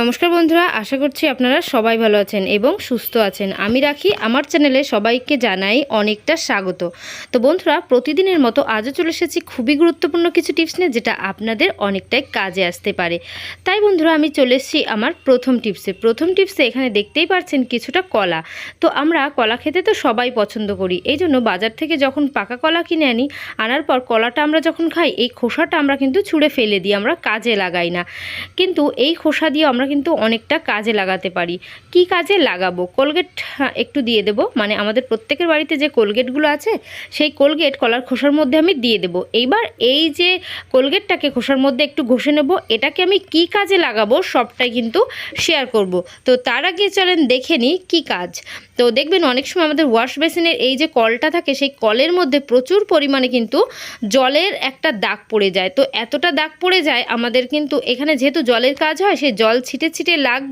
নমস্কার বন্ধুরা, আশা করছি আপনারা সবাই ভালো আছেন এবং সুস্থ আছেন। আমি রাখি, আমার চ্যানেলে সবাইকে জানাই অনেকটা স্বাগত। তো বন্ধুরা, প্রতিদিনের মতো আজও চলে এসেছি খুবই গুরুত্বপূর্ণ কিছু টিপস নিয়ে, যেটা আপনাদের অনেকটাই কাজে আসতে পারে। তাই বন্ধুরা, আমি চলে এসেছি আমার প্রথম টিপসে। প্রথম টিপসে এখানে দেখতেই পাচ্ছেন কিছুটা কলা। তো আমরা কলা খেতে তো সবাই পছন্দ করি। এই জন্য বাজার থেকে যখন পাকা কলা কিনে আনি, আনার পর কলাটা আমরা যখন খাই, এই খোসাটা আমরা কিন্তু ছুঁড়ে ফেলে দিই, আমরা কাজে লাগাই না। কিন্তু এই খোসা দিয়ে আমরা কিন্তু অনেকটা কাজে লাগাতে পারি। কি কাজে লাগাবো? কোলগেট হ্যাঁ, একটু দিয়ে দেব। মানে আমাদের প্রত্যেকের বাড়িতে যে কোলগেটগুলো আছে সেই কোলগেট কলার খোসার মধ্যে আমি দিয়ে দেব। এইবার এই যে কোলগেটটাকে খোসার মধ্যে একটু ঘষে নেব এটাকে আমি কি কাজে লাগাবো সবটাই কিন্তু শেয়ার করব। তো তার আগে চলেন দেখে নিই কী কাজ। তো দেখবেন অনেক সময় আমাদের ওয়াশ বেসিনের এই যে কলটা থাকে সেই কলের মধ্যে প্রচুর পরিমাণে কিন্তু জলের একটা দাগ পড়ে যায়। তো এতটা দাগ পড়ে যায় আমাদের কিন্তু এখানে যেহেতু জলের কাজ হয় সেই জল ছিটে ছিটে ছিটে লাগ,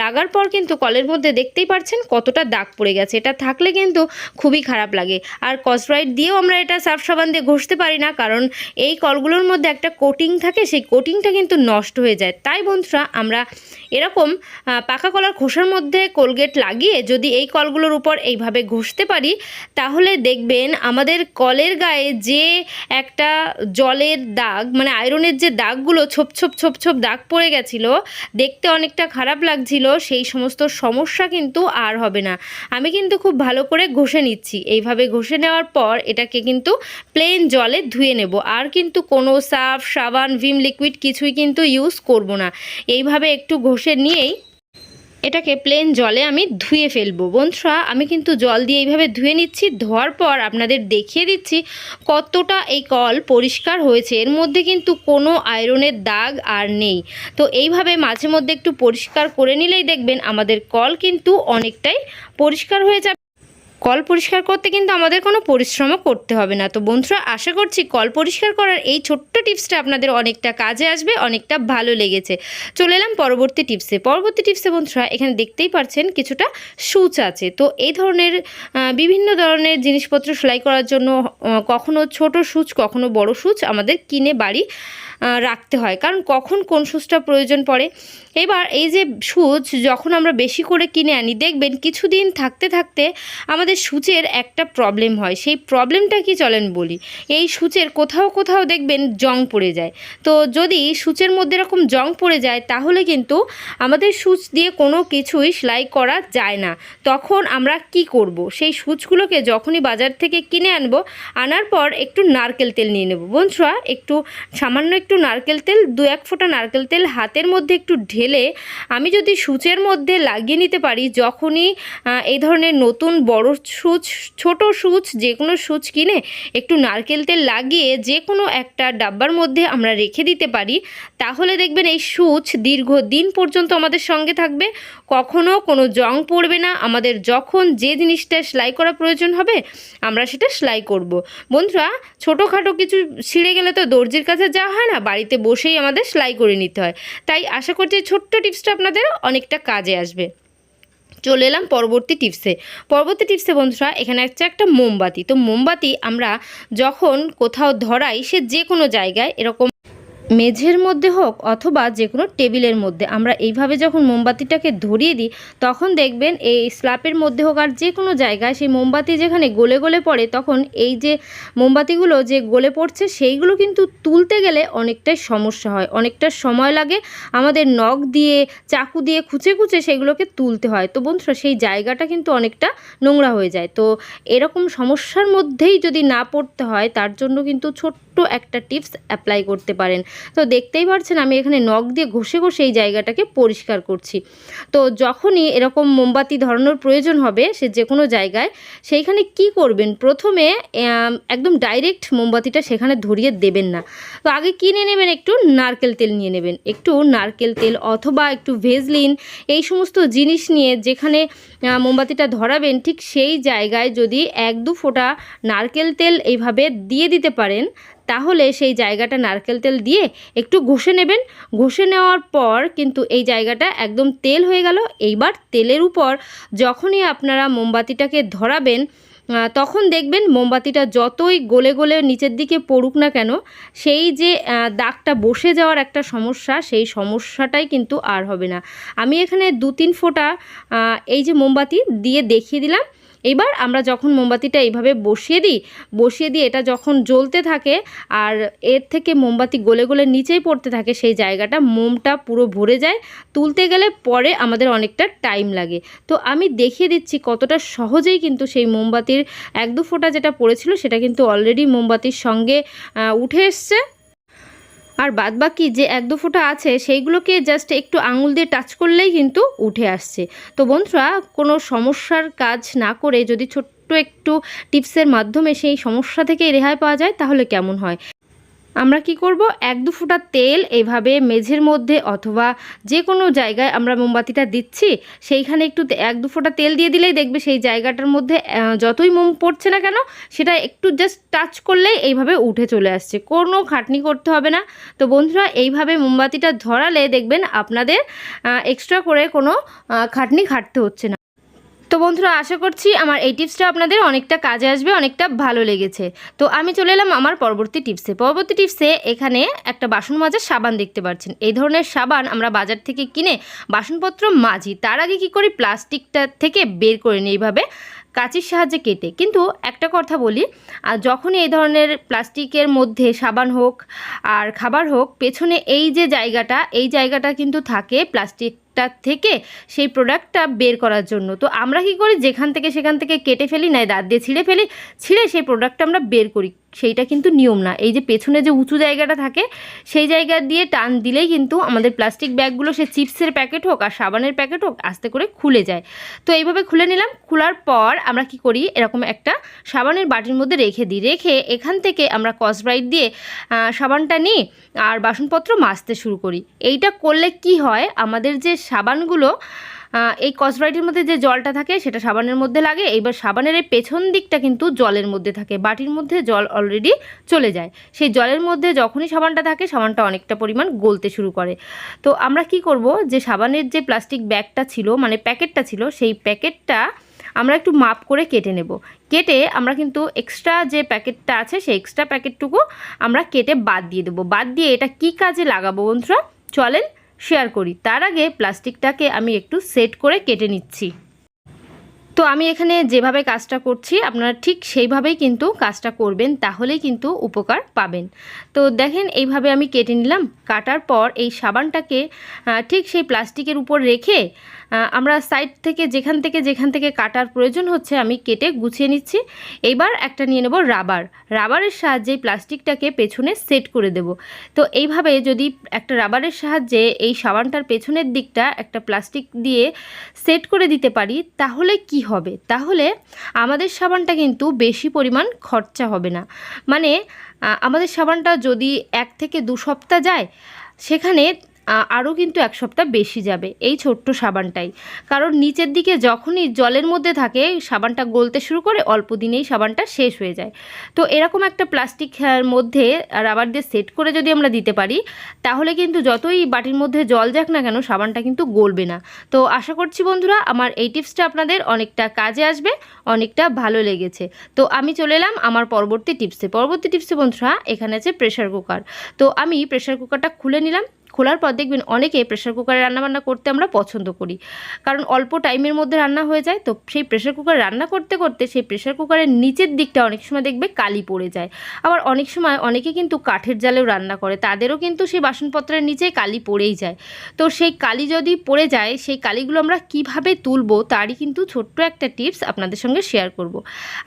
লাগার পর কিন্তু কলের মধ্যে দেখতেই পাচ্ছেন কতটা দাগ পড়ে গেছে। এটা থাকলে কিন্তু খুবই খারাপ লাগে। আর কসরাইট দিয়েও আমরা এটা সার্ফ সাবান দিয়ে ঘষতে পারি না, কারণ এই কলগুলোর মধ্যে একটা কোটিং থাকে, সেই কোটিংটা কিন্তু নষ্ট হয়ে যায়। তাই বন্ধুরা, আমরা এরকম পাকা কলার খোসার মধ্যে কোলগেট লাগিয়ে যদি এই কলগুলোর উপর এইভাবে ঘষতে পারি, তাহলে দেখবেন আমাদের কলের গায়ে যে একটা জলের দাগ মানে আয়রনের যে দাগগুলো ছোপ ছোপ ছোপ ছোপ দাগ পড়ে গেছিল, দেখতে অনেকটা খারাপ লাগছিল, সেই সমস্ত সমস্যা কিন্তু আর হবে না। আমি কিন্তু খুব ভালো করে ঘষে নিচ্ছি। এইভাবে ঘষে নেওয়ার পর এটাকে কিন্তু প্লেন জলে ধুয়ে নেব। আর কিন্তু কোনো সার্ফ সাবান, ভিম লিকুইড কিছুই কিন্তু ইউজ করব না। এইভাবে একটু ঘষে নিয়েই এটাকে প্লেন জলে আমি ধুয়ে ফেলব। বন্ধুরা, আমি কিন্তু জল দিয়ে এইভাবে ধুয়ে নিচ্ছি, ধোয়ার পর আপনাদের দেখিয়ে দিচ্ছি কতটা এই কল পরিষ্কার হয়েছে। এর মধ্যে কিন্তু কোনো আয়রনের দাগ আর নেই। তো এইভাবে মাঝে মধ্যে একটু পরিষ্কার করে নিলেই দেখবেন আমাদের কল কিন্তু অনেকটাই পরিষ্কার হয়ে যাবে। কল পরিষ্কার করতে কিন্তু আমাদের কোনো পরিশ্রমও করতে হবে না। তো বন্ধুরা, আশা করছি কল পরিষ্কার করার এই ছোট্ট টিপসটা আপনাদের অনেকটা কাজে আসবে, অনেকটা ভালো লেগেছে। চলে এলাম পরবর্তী টিপসে। পরবর্তী টিপসে বন্ধুরা, এখানে দেখতেই পাচ্ছেন কিছুটা সুচ আছে। তো এই ধরনের বিভিন্ন ধরনের জিনিসপত্র সেলাই করার জন্য কখনো ছোট সুচ, কখনো বড় সুচ আমাদের কিনে বাড়ি রাখতে হয়। কারণ কখন কোন সুচটা প্রয়োজন পড়ে। এবার এই যে সুচ যখন আমরা বেশি করে কিনে আনি, দেখবেন কিছুদিন থাকতে থাকতে আমাদের সূচের একটা প্রবলেম হয়। সেই প্রবলেমটা কি চলেন বলি, এই সুচের কোথাও কোথাও দেখবেন জং পড়ে যায়। তো যদি সুচের মধ্যে এরকম জং পড়ে যায়, তাহলে কিন্তু আমাদের সূচ দিয়ে কোনো কিছুই সেলাই করা যায় না। তখন আমরা কি করব? সেই সুচগুলোকে যখনই বাজার থেকে কিনে আনব, আনার পর একটু নারকেল তেল নিয়ে নেব। বন্ধুরা, একটু সামান্য নারকেল তেল, দু এক ফোঁটা নারকেল তেল হাতের মধ্যে একটু ঢেলে আমি যদি সূচের মধ্যে লাগিয়ে নিতে পারি, যখনই এই ধরনের নতুন বড় সুচ, ছোট সুচ যে কোনো সুচ কিনে একটু নারকেল তেল লাগিয়ে যে কোনো একটা ডাব্বার মধ্যে আমরা রেখে দিতে পারি, তাহলে দেখবেন এই সুচ দীর্ঘদিন পর্যন্ত আমাদের সঙ্গে থাকবে। কখনো কোনো জং পড়বে না। আমাদের যখন যে জিনিসটা সেলাই করা প্রয়োজন হবে, আমরা সেটা সেলাই করব। বন্ধুরা, ছোটোখাটো কিছু ছিঁড়ে গেলে তো দর্জির কাছে যাওয়া হয় না? বাড়িতে বসেই আমাদের সেলাই করে নিতে হয়। তাই আশা করছি ছোট্ট টিপসটা আপনাদের অনেকটা কাজে আসবে। চলে এলাম পরবর্তী টিপসে। পরবর্তী টিপসে বন্ধুরা, এখানে আছে একটা মোমবাতি। তো মোমবাতি আমরা যখন কোথাও ধরাই, সে যে কোনো জায়গায় এরকম মেঝের মধ্যে হোক অথবা যে কোনো টেবিলের মধ্যে। আমরা এইভাবে যখন মোমবাতিটাকে ধরিয়ে দিই, তখন দেখবেন এই স্ল্যাপের মধ্যে হোক আর যে কোনো জায়গায় সেই মোমবাতি যেখানে গলে গলে পড়ে, তখন এই যে মোমবাতিগুলো যে গলে পড়ছে, সেইগুলো কিন্তু তুলতে গেলে অনেকটাই সমস্যা হয়। অনেকটা সময় লাগে আমাদের নখ দিয়ে, চাকু দিয়ে খুঁচে খুঁচে সেগুলোকে তুলতে হয়। তো বন্ধুরা, সেই জায়গাটা কিন্তু অনেকটা নোংরা হয়ে যায়। তো এরকম সমস্যার মধ্যেই যদি না পড়তে হয়, তার জন্য কিন্তু ছোট্ট একটা টিপস অ্যাপ্লাই করতে পারেন। তো দেখতেই পাচ্ছেন আমি এখানে নখ দিয়ে ঘষে ঘষে এই জায়গাটাকে পরিষ্কার করছি। তো যখনই এরকম মোমবাতি ধরানোর প্রয়োজন হবে সে যে কোনো জায়গায়, সেইখানে কি করবেন? প্রথমে একদম ডাইরেক্ট মোমবাতিটা সেখানে ধরিয়ে দেবেন না। তো আগে কিনে নেবেন একটু নারকেল তেল নিয়ে নেবেন। একটু নারকেল তেল অথবা একটু ভেজলিন, এই সমস্ত জিনিস নিয়ে যেখানে মোমবাতিটা ধরাবেন, ঠিক সেই জায়গায় যদি এক দু ফোঁটা নারকেল তেল এইভাবে দিয়ে দিতে পারেন তাহলে সেই জায়গাটা নারকেল তেল দিয়ে একটু ঘষে নেবেন। ঘষে নেওয়ার পর কিন্তু এই জায়গাটা একদম তেল হয়ে গেল। এইবার তেলের উপর যখনই আপনারা মোমবাতিটাকে ধরাবেন তখন দেখবেন মোমবাতিটা যতই গলে গলে নিচের দিকে পড়ুক না কেন, সেই যে দাগটা বসে যাওয়ার একটা সমস্যা, সেই সমস্যাটাই কিন্তু আর হবে না। আমি এখানে দু তিন ফোঁটা এই যে মোমবাতি দিয়ে দেখিয়ে দিলাম। এবার আমরা যখন মোমবাতিটা এইভাবে বসিয়ে দিই, বসিয়ে দিয়ে এটা যখন জ্বলতে থাকে আর এর থেকে মোমবাতি গলে গলে নিচেই পড়তে থাকে, সেই জায়গাটা মোমটা পুরো ভরে যায়। তুলতে গেলে পরে আমাদের অনেকটা টাইম লাগে। তো আমি দেখিয়ে দিচ্ছি কতটা সহজেই কিন্তু সেই মোমবাতির এক দু ফোঁটা যেটা পড়েছিল, সেটা কিন্তু অলরেডি মোমবাতির সঙ্গে উঠে এসছে। আর বাদ বাকি যে এক দু ফোঁটা আছে, সেইগুলোকে জাস্ট একটু আঙুল দিয়ে টাচ করলেই কিন্তু উঠে আসছে। তো বন্ধুরা, কোনো সমস্যার কাজ না করে যদি ছোট্ট একটু টিপসের মাধ্যমে সেই সমস্যা থেকে রেহাই পাওয়া যায়, তাহলে কেমন হয়? আমরা কি করব? এক দু ফোঁটা তেল এইভাবে মেঝের মধ্যে অথবা যে কোনো জায়গায় আমরা মোমবাতিটা দিচ্ছি, সেইখানে একটু এক দু ফোঁটা তেল দিয়ে দিলেই দেখবে সেই জায়গাটার মধ্যে যতই মোম পড়ছে না কেন, সেটা একটু জাস্ট টাচ করলেই এইভাবে উঠে চলে আসছে। কোনো খাটনি করতে হবে না। তো বন্ধুরা, এইভাবে মোমবাতিটা ধরালে দেখবেন আপনাদের এক্সট্রা করে কোনো খাটনি খাটতে হচ্ছে না। তো বন্ধুরা, আশা করছি আমার এই টিপসটা আপনাদের অনেকটা কাজে আসবে, অনেকটা ভালো লেগেছে। তো আমি চলে এলাম আমার পরবর্তী টিপসে। পরবর্তী টিপসে এখানে একটা বাসন মাজার সাবান দেখতে পাচ্ছেন। এই ধরনের সাবান আমরা বাজার থেকে কিনে বাসনপত্র মাজি। তার আগে কি করি? প্লাস্টিকটা থেকে বের করে নিই এইভাবে, কাঁচির সাহায্যে কেটে। কিন্তু একটা কথা বলি আর যখনই এই ধরনের প্লাস্টিকের মধ্যে সাবান হোক আর খাবার হোক, পেছনে এই যে জায়গাটা, এই জায়গাটা কিন্তু থাকে প্লাস্টিকটা থেকে সেই প্রোডাক্টটা বের করার জন্য। তো আমরা কি করি? যেখান থেকে সেখান থেকে কেটে ফেলি নাই দাঁত দিয়ে ছিঁড়ে ফেলি, ছিঁড়ে সেই প্রোডাক্টটা আমরা বের করি। সেইটা কিন্তু নিয়ম না। এই যে পেছনে যে উঁচু জায়গাটা থাকে, সেই জায়গা দিয়ে টান দিলেই কিন্তু আমাদের প্লাস্টিক ব্যাগগুলো সে চিপসের প্যাকেট হোক আর সাবানের প্যাকেট হোক আস্তে করে খুলে যায়। তো এইভাবে খুলে নিলাম। খোলার পর আমরা কি করি? এরকম একটা সাবানের বাটির মধ্যে রেখে দিই। রেখে এখান থেকে আমরা কসব্রাইট দিয়ে সাবানটা নিই আর বাসনপত্র মাজতে শুরু করি। এইটা করলে কি হয়? আমাদের যে সাবানগুলো এই কসব্রাইটের মধ্যে যে জলটা থাকে সেটা সাবানের মধ্যে লাগে। এইবার সাবানের এই পেছন দিকটা কিন্তু জলের মধ্যে থাকে। বাটির মধ্যে জল অলরেডি চলে যায়। সেই জলের মধ্যে যখনই সাবানটা থাকে, সাবানটা অনেকটা পরিমাণ গলতে শুরু করে। তো আমরা কি করব যে সাবানের যে প্লাস্টিক ব্যাগটা ছিল মানে প্যাকেটটা ছিল, সেই প্যাকেটটা আমরা একটু মাপ করে কেটে নেব। কেটে আমরা কিন্তু এক্সট্রা যে প্যাকেটটা আছে, সেই এক্সট্রা প্যাকেটটুকু আমরা কেটে বাদ দিয়ে দেবো। বাদ দিয়ে এটা কি কাজে লাগাবো বন্ধুরা? চলেন শেয়ার করি। তার আগে প্লাস্টিকটাকে আমি একটু সেট করে কেটে নিচ্ছি। তো আমি এখানে যেভাবে কাজটা করছি, আপনারা ঠিক সেইভাবেই কিন্তু কাজটা করবেন, তাহলেই কিন্তু উপকার পাবেন। তো দেখেন, এইভাবে আমি কেটে নিলাম। কাটার পর এই সাবানটাকে ঠিক সেই প্লাস্টিকের উপর রেখে আমরা সাইড থেকে যেখান থেকে যেখান থেকে কাটার প্রয়োজন হচ্ছে আমি কেটে গুছিয়ে নিচ্ছি। এইবার একটা নিয়ে নেব রাবার রাবারের সাহায্যে প্লাস্টিকটাকে পেছনে সেট করে দেব। তো এইভাবে যদি একটা রাবারের সাহায্যে এই সাবানটার পেছনের দিকটা একটা প্লাস্টিক দিয়ে সেট করে দিতে পারি, তাহলে কি হবে? তাহলে আমাদের সাবানটা কিন্তু বেশি পরিমাণ খরচা হবে না। মানে আমাদের সাবানটা যদি এক থেকে দু সপ্তাহ যায়, সেখানে আরও কিন্তু এক সপ্তাহ বেশি যাবে এই ছোট্ট সাবানটাই। কারণ নিচের দিকে যখনই জলের মধ্যে থাকে, সাবানটা গলতে শুরু করে অল্প দিনেই সাবানটা শেষ হয়ে যায়। তো এরকম একটা প্লাস্টিক মধ্যে রাবার দিয়ে সেট করে যদি আমরা দিতে পারি, তাহলে কিন্তু যতই বাটির মধ্যে জল যাক না কেন, সাবানটা কিন্তু গলবে না। তো আশা করছি বন্ধুরা, আমার এই টিপসটা আপনাদের অনেকটা কাজে আসবে, অনেকটা ভালো লেগেছে। তো আমি চলে এলাম আমার পরবর্তী টিপসে। পরবর্তী টিপসে বন্ধুরা, এখানে আছে প্রেশার কুকার। তো আমি প্রেশার কুকারটা খুলে নিলাম খোলার পর দেখবেন অনেকে প্রেশার কুকারে রান্নাবান্না করতে আমরা পছন্দ করি। কারণ অল্প টাইমের মধ্যে রান্না হয়ে যায়, তো সেই প্রেশার কুকার রান্না করতে করতে সেই প্রেশার কুকারের নিচের দিকটা অনেক সময় দেখবে কালি পড়ে যায়। আবার অনেক সময় অনেকে কিন্তু কাঠের জালেও রান্না করে, তাদেরও কিন্তু সেই বাসনপত্রের নিচে কালি পড়েই যায়। তো সেই কালি যদি পড়ে যায়, সেই কালিগুলো আমরা কীভাবে তুলবো তারই কিন্তু ছোট্ট একটা টিপস আপনাদের সঙ্গে শেয়ার করব।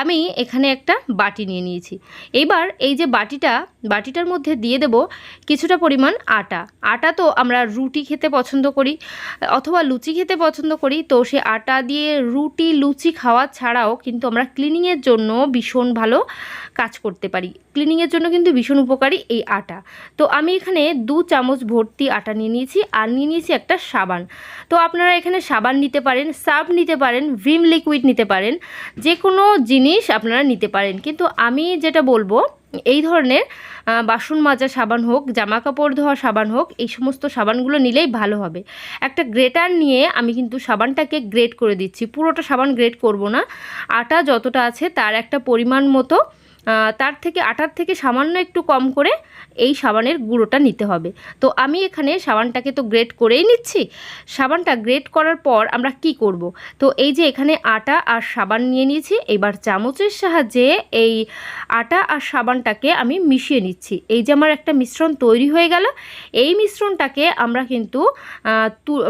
আমি এখানে একটা বাটি নিয়ে নিয়েছি। এইবার এই যে বাটিটা, বাটিটার মধ্যে দিয়ে দেব কিছুটা পরিমাণ আটা। আটা তো আমরা রুটি খেতে পছন্দ করি, অথবা লুচি খেতে পছন্দ করি, তো সে আটা দিয়ে রুটি, লুচি খাওয়া ছাড়াও কিন্তু আমরা ক্লিনিংয়ের জন্য ভীষণ ভালো কাজ করতে পারি। ক্লিনিংয়ের জন্য কিন্তু ভীষণ উপকারী এই আটা। তো আমি এখানে দু চামচ ভর্তি আটা নিয়ে নিয়েছি আর নিয়ে নিয়েছি একটা সাবান। তো আপনারা এখানে সাবান নিতে পারেন, সার্ফ নিতে পারেন, ভিম লিকুইড নিতে পারেন যে কোনো জিনিস আপনারা নিতে পারেন। কিন্তু আমি যেটা বলব এই ধরনের বাসন মাজা সাবান হোক জামা কাপড় ধোয়া সাবান হোক, এই সমস্ত সাবানগুলো নিলেই ভালো হবে। একটা গ্রেটার নিয়ে আমি কিন্তু সাবানটাকে গ্রেট করে দিচ্ছি। পুরোটা সাবান গ্রেট করব না। আটা যতটা আছে তার একটা পরিমাণ মতো তার থেকে আটার থেকে সামান্য একটু কম করে এই সাবানের গুঁড়োটা নিতে হবে। তো আমি এখানে সাবানটাকে তো গ্রেট করেই নিচ্ছি। সাবানটা গ্রেট করার পর আমরা কি করব? তো এই যে এখানে আটা আর সাবান নিয়ে নিয়েছি, এবার চামচের সাহায্যে এই আটা আর সাবানটাকে আমি মিশিয়ে নিচ্ছি। এই যে আমার একটা মিশ্রণ তৈরি হয়ে গেল, এই মিশ্রণটাকে আমরা কিন্তু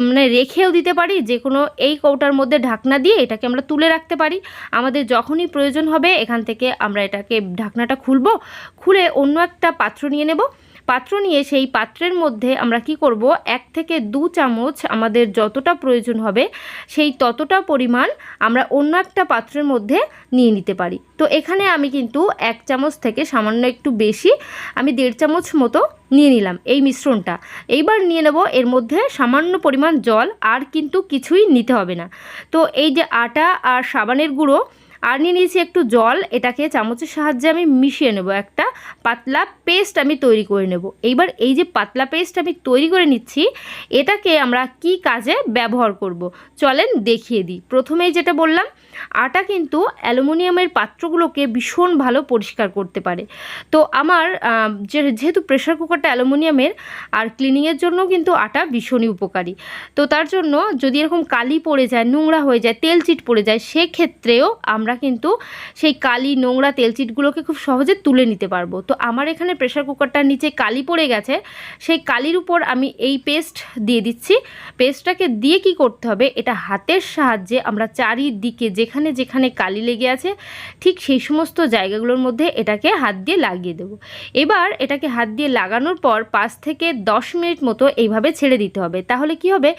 মানে রেখেও দিতে পারি যে কোনো এই কৌটার মধ্যে ঢাকনা দিয়ে এটাকে আমরা তুলে রাখতে পারি। আমাদের যখনই প্রয়োজন হবে, এখান থেকে আমরা এটাকে ঢাকনাটা খুলবো, খুলে অন্য একটা পাত্র নিয়ে নেব। পাত্র নিয়ে সেই পাত্রের মধ্যে আমরা কি করব, এক থেকে দু চামচ আমাদের যতটা প্রয়োজন হবে সেই ততটা পরিমাণ আমরা অন্য একটা পাত্রের মধ্যে নিয়ে নিতে পারি। তো এখানে আমি কিন্তু এক চামচ থেকে সামান্য একটু বেশি আমি দেড় চামচ মতো নিয়ে নিলাম এই মিশ্রণটা। এইবার নিয়ে নেব এর মধ্যে সামান্য পরিমাণ জল, আর কিন্তু কিছুই নিতে হবে না। তো এই যে আটা আর সাবানের গুঁড়ো আর নিয়ে নিয়েছি একটু জল। এটাকে চামচের সাহায্যে আমি মিশিয়ে নেব একটা। পাতলা পেস্ট আমি তৈরি করে নেব। এইবার এই যে পাতলা পেস্ট আমি তৈরি করে নিচ্ছি, এটাকে আমরা কি কাজে ব্যবহার করব? চলেন দেখিয়ে দিই। প্রথমেই যেটা বললাম আটা কিন্তু অ্যালুমিনিয়ামের পাত্রগুলোকে ভীষণ ভালো পরিষ্কার করতে পারে। তো আমার যে- যেহেতু প্রেশার কুকারটা অ্যালুমিনিয়ামের, আর ক্লিনিংয়ের জন্য কিন্তু আটা ভীষণই উপকারী। তো তার জন্য যদি এরকম কালি পড়ে যায়, নোংরা হয়ে যায়, তেল চিট পড়ে যায়, সেক্ষেত্রেও আমরা কিন্তু সেই কালি, নোংরা তেল চিটগুলোকে খুব সহজে তুলে নিতে পারব। তো আমার এখানে প্রেশার কুকারটার নিচে কালি পড়ে গেছে। সেই কালির উপর আমি এই পেস্ট দিয়ে দিচ্ছি। পেস্টটাকে দিয়ে কি করতে হবে? এটা হাতের সাহায্যে আমরা চারিদিকে যেখানে যেখানে কালি লেগে আছে, ঠিক সেই সমস্ত জায়গাগুলোর মধ্যে এটাকে হাত দিয়ে লাগিয়ে দেবো। এবার এটাকে হাত দিয়ে লাগানোর পর পাঁচ থেকে দশ মিনিট মতো এইভাবে ছেড়ে দিতে হবে। তাহলে কি হবে?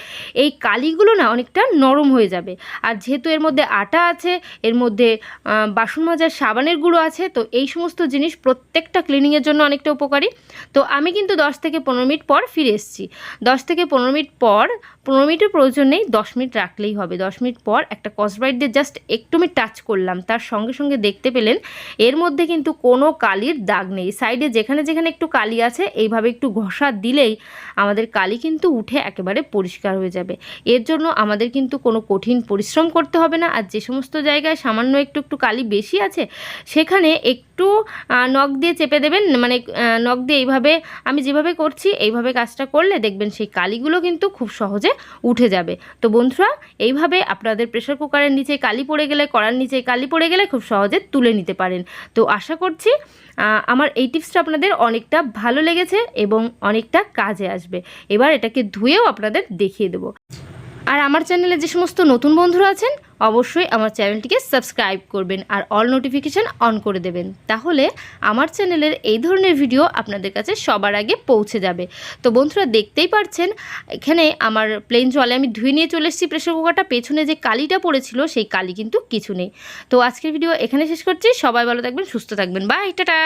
এই কালিগুলো না অনেকটা নরম হয়ে যাবে। আর যেহেতু এর মধ্যে আটা আছে, এর মধ্যে বাসন মাজার সাবানের গুঁড়ো আছে, তো এই সমস্ত জিনিস প্রত্যেকটা ক্লিনিংয়ের জন্য অনেকটা উপকারী। তো আমি কিন্তু দশ থেকে পনেরো মিনিট পর ফিরে এসেছি। দশ থেকে পনেরো মিনিট পর পনেরো মিনিটের প্রয়োজন নেই, দশ মিনিট রাখলেই হবে। দশ মিনিট পর একটা কসব্রাইট দিয়ে জাস্ট একটু আমি টাচ করলাম। তার সঙ্গে সঙ্গে দেখতে পেলেন, এর মধ্যে কিন্তু কোনো কালির দাগ নেই। সাইডে যেখানে যেখানে একটু কালি আছে, এইভাবে একটু ঘষা দিলেই আমাদের কালি কিন্তু উঠে একেবারে পরিষ্কার হয়ে যাবে। এর জন্য আমাদের কিন্তু কোনো কঠিন পরিশ্রম করতে হবে না। আর যে সমস্ত জায়গায় সামান্য একটু একটু কালি বেশি আছে, সেখানে একটু নখ দিয়ে চেপে দেবেন। মানে নখ দিয়ে এইভাবে, আমি যেভাবে করছি, এইভাবে কাজটা করলে দেখবেন সেই কালিগুলো কিন্তু খুব সহজে উঠে যাবে। তো বন্ধুরা, এইভাবে আপনাদের প্রেশার কুকারের নিচে কালি পড়ে গেলে, কড়ার নিচে কালি পড়ে গেলে খুব সহজে তুলে নিতে পারেন। তো আশা করছি আমার এই টিপসটা আপনাদের অনেকটা ভালো লেগেছে এবং অনেকটা কাজে আসবে। এবার এটাকে ধুয়েও আপনাদের দেখিয়ে দেবো। আর আমার চ্যানেলে যে সমস্ত নতুন বন্ধুরা আছেন, অবশ্যই আমার চ্যানেলটিকে সাবস্ক্রাইব করবেন আর অল নোটিফিকেশান অন করে দেবেন। তাহলে আমার চ্যানেলের এই ধরনের ভিডিও আপনাদের কাছে সবার আগে পৌঁছে যাবে। তো বন্ধুরা দেখতেই পারছেন, এখানে আমার প্লেন জলে আমি ধুয়ে নিয়ে চলে এসেছি। প্রেশার কুকারটা পেছনে যে কালিটা পড়েছিল, সেই কালি কিন্তু কিছু নেই। তো আজকের ভিডিও এখানে শেষ করছি। সবাই ভালো থাকবেন, সুস্থ থাকবেন। Bye, tata!